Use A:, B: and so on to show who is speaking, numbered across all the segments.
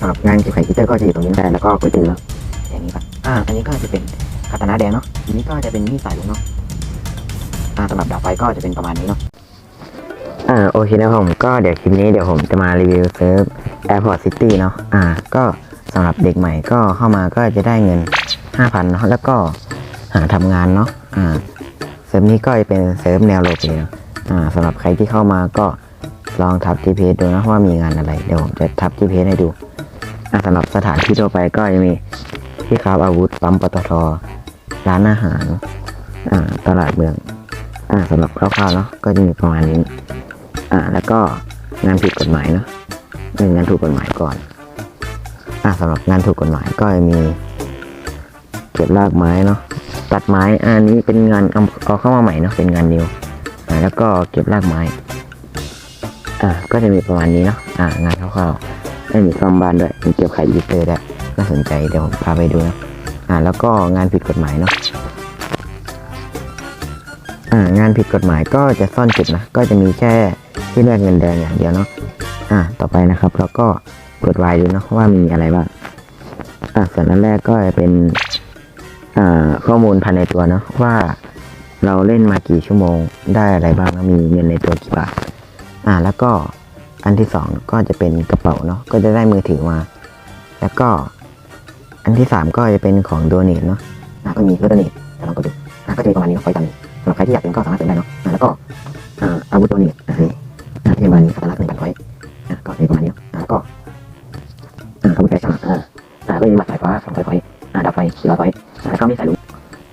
A: สำหรับงานเก็บไข่กิเตอร์ก็จะอยู่ตรงนี้ได้แล้วก็กดดึงแล้วอย่างนี้ปะอ่า อันนี้ก็จะเป็นคาตานะแดงเนาะอันนี้ก็จะเป็นมีดสายลุงเนาะอ่าสำหรับดาบไฟก็จะเป็นประมาณนี้เนาะอ่าโอเคนะผมก็เดี๋ยวคลิปนี้เดี๋ยวผมจะมารีวิวเซิร์ฟ Airport City เนาะอ่า ก็สำหรับเด็กใหม่ก็เข้ามาก็จะได้เงิน 5,000เนาะแล้วก็หาทำงานเนาะอ่าเซิร์ฟนี้ก็จะเป็นเซิร์ฟแนวโลเปเนาะอ่าสำหรับใครที่เข้ามาก็ลองทับ GPS ดูนะว่ามีงานอะไร เดี๋ยวผมจะทับ GPS ให้ดูอ่า สำหรับสถานที่ทั่วไปก็จะมีที่คราอาวุธปั๊มปตทร้านอาหารตลาดเมืองอสำหรับคร่าวๆเนาะก็จะมีประมาณนี้อ่าแล้วก็งานผิดกฎหมายเนาะเป็นงานถูกกฎหมายก่อนอ่าสำหรับงานถูกกฎหมายก็จะมี เก็บรากไม้เนาะตัดไม้อันนี้เป็นงานเอาเอาเข้ามาใหม่เนาะเป็นงานนิวอ่าแล้วก็เก็บรากไม้อ่าก็จะมีประมาณนี้เนาะอ่างานคร่าวๆ ไม่มีซ่อมบ้านด้วยมีเก็บไข่ยีเตอร์ด้วยน่าสนใจเดี๋ยวผมพาไปดูนะอ่าแล้วก็งานผิดกฎหมายเนาะอ่างานผิดกฎหมายก็จะซ่อนจุดนะก็จะมีแค่ที่แลกเงินแดงอย่างเดียวเนาะอ่าต่อไปนะครับเราก็กดวายดูเนาะว่ามีอะไรบ้างอ่าส่วนอันแรกก็จะเป็นอ่าข้อมูลภายในตัวเนาะว่าเราเล่นมากี่ชั่วโมงได้อะไรบ้างแล้วมีเงินในตัวกี่บาทอ่าแล้วก็ อันที่สองก็จะเป็นกระเป๋าเนาะก็จะได้มือถือมา แล้วก็อันที่สามก็จะเป็นของโดเนทเนาะก็มีเพื่อโดเนทลองกดดูอ่าก็จะมีประมาณนี้เนาะคอยตันสำหรับใครที่อยากเป็นก็สามารถเป็นได้เนาะแล้วก็อาอาวุธโดเนทนี่อ่าที่ประมาณนี้คาตาลักหนึ่งพันพอยก็มีประมาณนี้นะอ่าแล้วก็อาวุธแฟชั่นอ่าก็มีหมัดสายฟ้าสองร้อยพอยต์อ่าดับไฟสี่ร้อยพอยต์อ่าแล้วก็มีสายลุง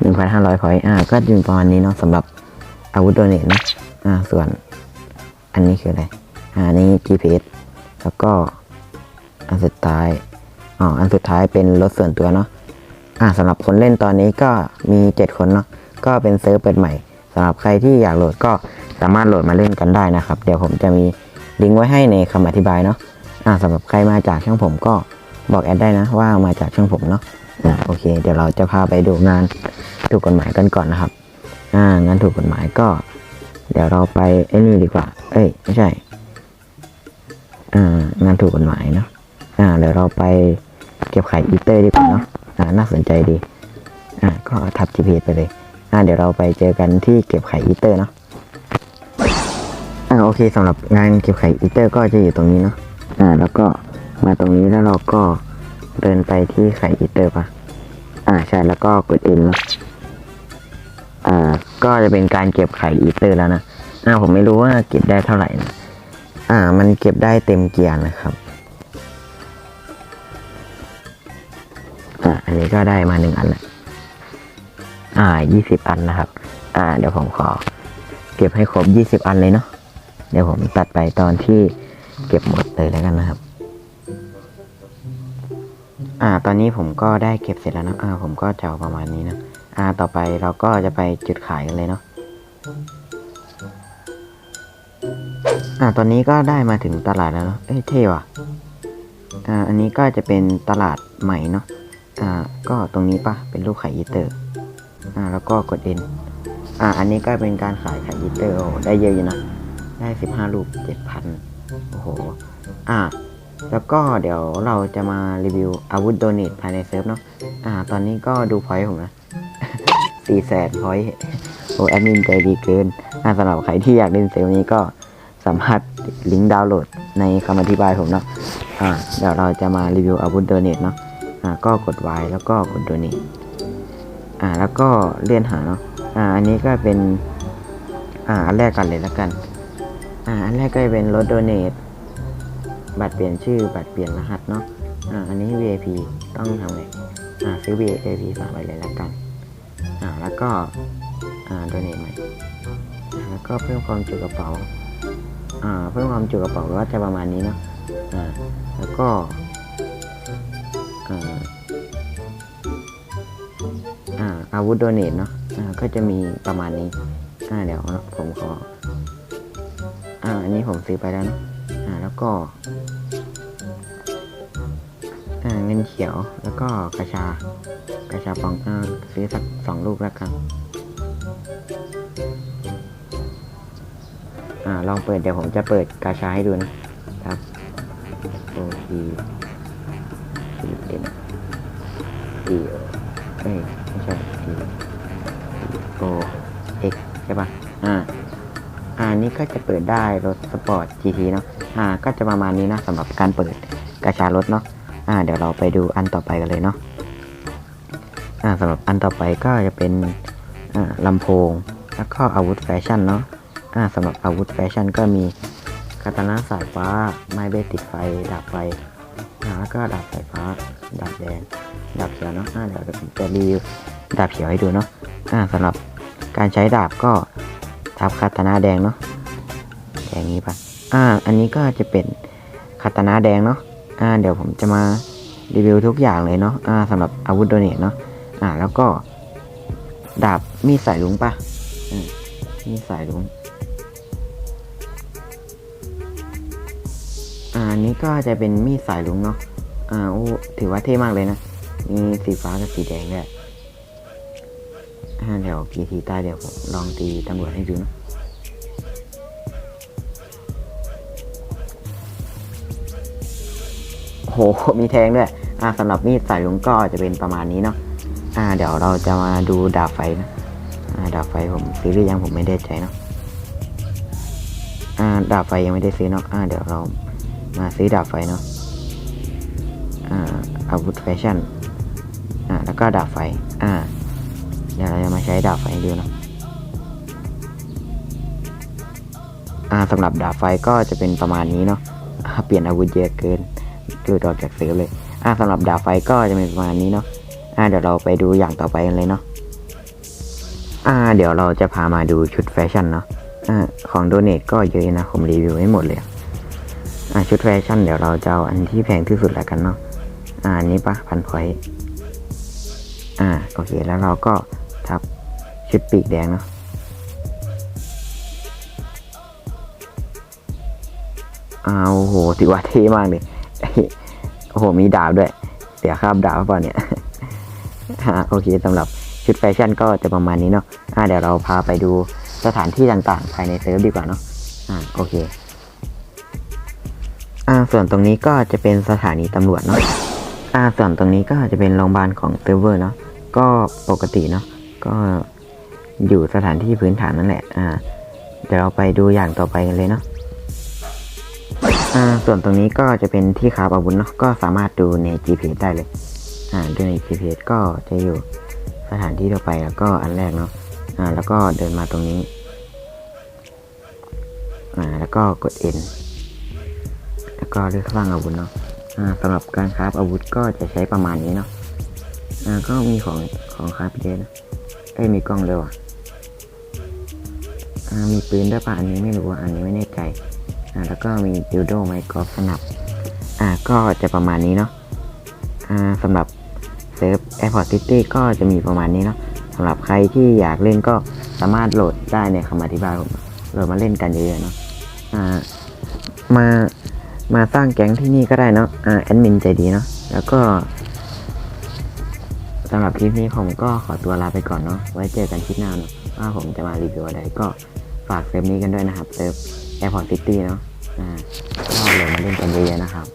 A: หนึ่งพันห้าร้อยพอยต์อ่าก็อยู่ประมาณนี้เนาะสำหรับอาวุธโดเนทนะอ่าส่วนอันนี้คืออะไร อันนี้ GPS แล้วก็อันสุดท้ายอ๋ออันสุดท้ายเป็นรถส่วนตัวเนาะอ่าสำหรับคนเล่นตอนนี้ก็มีเจ็ดคนเนาะก็เป็นเซิร์ฟเปิดใหม่สำหรับใครที่อยากโหลดก็สามารถโหลดมาเล่นกันได้นะครับ เดี๋ยวผมจะมีลิงก์ไว้ให้ในคำอธิบายเนาะอ่าสำหรับใครมาจากช่างผมก็บอกแอดได้นะว่ามาจากช่างผมเนาะอ่าโอเค เดี๋ยวเราจะพาไปดูงานถูกกฎหมายกันก่อนนะครับ อ่างานถูกกฎหมายก็ เดี๋ยวเราไปไอ้นี่ดีกว่า เอ้ย ไม่ใช่ อ่างานถูกกฎหมายเนาะอ่าเดี๋ยวเราไปเก็บไข่อีเตอร์ดีกว่าเนาะอ่าน่าสนใจดีอ่าก็ทับ GPS ไปเลยอ่าเดี๋ยวเราไปเจอกันที่เก็บไข่อีเตอร์เนาะอ่าโอเคสำหรับงานเก็บไข่อีเตอร์ก็จะอยู่ตรงนี้เนาะอ่าแล้วก็มาตรงนี้แล้วเราก็เดินไปที่ไข่อีเตอร์ปะอ่าใช่แล้วก็กด N เนอะอ่าก็จะเป็นการเก็บไข่อีเตอร์แล้วนะอ่าผมไม่รู้ว่าเก็บได้เท่าไหร่นะ อ่า มันเก็บได้เต็มเกียร์นะครับอ่าอันนี้ก็ได้มาหนึ่งอันแหละอ่ายี่สิบอันนะครับ อ่า เดี๋ยวผมขอ เก็บให้ครบยี่สิบอันเลยเนาะ เดี๋ยวผมตัดไปตอนที่เก็บหมดเลยแล้วกันนะครับ อ่า ตอนนี้ผมก็ได้เก็บเสร็จแล้วนะ อ่า ผมก็จะเอาประมาณนี้นะ อ่า ต่อไปเราก็จะไปจุดขายกันเลยเนาะ อ่าตอนนี้ก็ได้มาถึงตลาดแล้วเนาะเอ้ยเท่ว่ะอ่าอันนี้ก็จะเป็นตลาดใหม่เนาะอ่าก็ตรงนี้ปะเป็นลูกไข่ยีเตอร์อ่าแล้วก็กด N อ่าอันนี้ก็เป็นการขายไข่ยีเตอร์โอ้ได้เยอะอยู่นะได้สิบห้าลูกเจ็ดพันโอ้โหอ่าแล้วก็เดี๋ยวเราจะมารีวิวอาวุธโดเนทภายในเซิร์ฟเนาะอ่า ตอนนี้ก็ดูพอยต์ผมนะสี่แสนพอยต์โอ้แอดมินใจดีเกิน อ่าสำหรับใครที่อยากเล่นเซิร์ฟนี้ก็ สามารถลิงก์ดาวน์โหลดในคำอธิบายผมเนาะอ่าเดี๋ยวเราจะมารีวิวอาวุธโดเนทเนาะอ่าก็กด Y แล้วก็กดโดเนทอ่าแล้วก็เลื่อนหาเนาะอ่าอันนี้ก็เป็นอ่าอันแรกกันเลยแล้วกันอ่าอันแรกก็จะเป็นรถโดเนทบัตรเปลี่ยนชื่อบัตรเปลี่ยนรหัสเนาะอ่าอันนี้ VIP ต้องทำไงอ่าซื้อ VIP ฝากไว้เลยแล้วกันอ่าแล้วก็อ่าโดเนทใหม่อ่าแล้วก็เพิ่มความจุกระเป๋า เพิ่มความจุกระเป๋าก็จะประมาณนี้เนาะแล้วก็อาอาวุธโดเนทเนาะก็จะมีประมาณนี้เดี๋ยวผมขออันนี้ผมซื้อไปแล้วนะอ่าแล้วก็อ่าเงินเขียวแล้วก็กระชากระชาปองอ่าซื้อสักสองลูกแล้วกัน ลองเปิดเดี๋ยวผมจะเปิดกาชาให้ดูนะครับโอเคสีเอ็นดีเอ้ไม่ใช่ดีโอเอ็กใช่ปะอ่าอันนี้ก็จะเปิดได้รถสปอร์ต GT เนาะอ่าก็จะประมาณนี้นะสำหรับการเปิดกระชารถเนาะอ่าเดี๋ยวเราไปดูอันต่อไปกันเลยเนาะอ่าสำหรับอันต่อไปก็จะเป็นอ่าลำโพง แล้วก็อาวุธแฟชั่นเนาะ อ่าสำหรับอาวุธแฟชั่นก็มีคาตานะสายฟ้า ไม้เบสติดไฟ ดาบไฟอ่าแล้วก็ดาบสายฟ้า ดาบแดง ดาบเขียวเนาะอ่าเดี๋ยวผมจะรีวิวดาบเขียวให้ดูเนาะอ่าสำหรับการใช้ดาบก็ทับคาตานะแดงเนาะแดงนี้ปะอ่า อันนี้ก็จะเป็นคาตานะแดงเนาะอ่า เดี๋ยวผมจะมารีวิวทุกอย่างเลยเนาะอ่าสำหรับอาวุธโดเนทเนาะอ่า แล้วก็ ดาบมีสายลุงปะอืมมีสายลุง อันนี้ก็จะเป็นมีดสายลุงเนาะอ่าโอ้ถือว่าเท่มากเลยนะ มีสีฟ้ากับสีแดงด้วยเดี๋ยวพีทีใต้เดี๋ยวผมลองตีตำรวจให้ดูนะโหมีแทงด้วยอ่าสำหรับมีดสายลุงก็จะเป็นประมาณนี้เนาะอ่า เดี๋ยวเราจะมาดูดาบไฟนะอ่าดาบไฟผมซื้อหรือยังผมไม่ได้ใจเนาะอ่าดาบไฟยังไม่ได้ซื้อเนาะอ่าเดี๋ยวเรา มาซื้อดาบไฟเนาะอ่าอาวุธแฟชั่นอ่าแล้วก็ดาบไฟอ่าเดี๋ยวเราจะมาใช้ดาบไฟดูเนาะอ่าสำหรับดาบไฟก็จะเป็นประมาณนี้เนาะเปลี่ยนอาวุธเยอะเกินหลุดออกจากเสือเลยอ่าสำหรับดาบไฟก็จะเป็นประมาณนี้เนาะอ่าเดี๋ยวเราไปดูอย่างต่อไปกันเลยเนาะอ่า เดี๋ยวเราจะพามาดูชุดแฟชั่นเนาะอ่าของโดเนทก็เยอะนะผมรีวิวให้หมดเลย อ่าชุดแฟชั่นเดี๋ยวเราจะเอาอันที่แพงที่สุดแล้วกันเนาะอ่าอันนี้ปะพันพอยต์อ่าโอเคแล้วเราก็ทับชุดปีกแดงเนาะอ้าวโหถือว่าเท่มากเลยโอ้โห มีดาบด้วย เสียคราบดาบเปล่าเนี่ยอ่าโอเคสำหรับชุดแฟชั่นก็จะประมาณนี้เนาะอ่าเดี๋ยวเราพาไปดูสถานที่ต่างๆ ภายในเซิร์ฟดีกว่าเนาะอ่าโอเค อ่าส่วนตรงนี้ก็จะเป็นสถานีตำรวจเนาะอ่าส่วนตรงนี้ก็จะเป็นโรงพยาบาลของเซิร์ฟเวอร์เนาะก็ปกติเนาะก็อยู่สถานที่พื้นฐานนั่นแหละอ่าเดี๋ยวเราไปดูอย่างต่อไปกันเลยเนาะอ่าส่วนตรงนี้ก็จะเป็นที่คาบอาวุธเนาะก็สามารถดูใน GPS ได้เลยอ่าดูใน GPS ก็จะอยู่สถานที่ทั่วไปแล้วก็อันแรกเนาะอ่าแล้วก็เดินมาตรงนี้อ่าแล้วก็กด N แล้วก็เลือกสร้างอาวุธเนาะสำหรับการคราฟอาวุธก็จะใช้ประมาณนี้เนาะก็มีของของคราฟเยอะนะเอ้ยมีกล้องเลยว่ะมีปืนด้วยป่ะอันนี้ไม่รู้อะอันนี้ไม่แน่ใจแล้วก็มีดิวโดไมโค์กอล์ฟสนับอ่าก็จะประมาณนี้เนาะอ่าสำหรับเซิร์ฟ Airport City ก็จะมีประมาณนี้เนาะสำหรับใครที่อยากเล่นก็สามารถโหลดได้ในคำอธิบายผมโหลดมาเล่นกันเยอะๆเนาะอ่ามา มาสร้างแก๊งที่นี่ก็ได้เนาะอ่าแอดมินใจดีเนาะแล้วก็สำหรับคลิปนี้ผมก็ขอตัวลาไปก่อนเนาะไว้เจอกันคลิปหน้าเนาะว่าผมจะมารีวิวอะไรก็ฝากเซิร์ฟนี้กันด้วยนะครับเซิร์ฟ Airport City เนาะอ่าก็โหลดมาเล่นกันเยอะๆนะครับ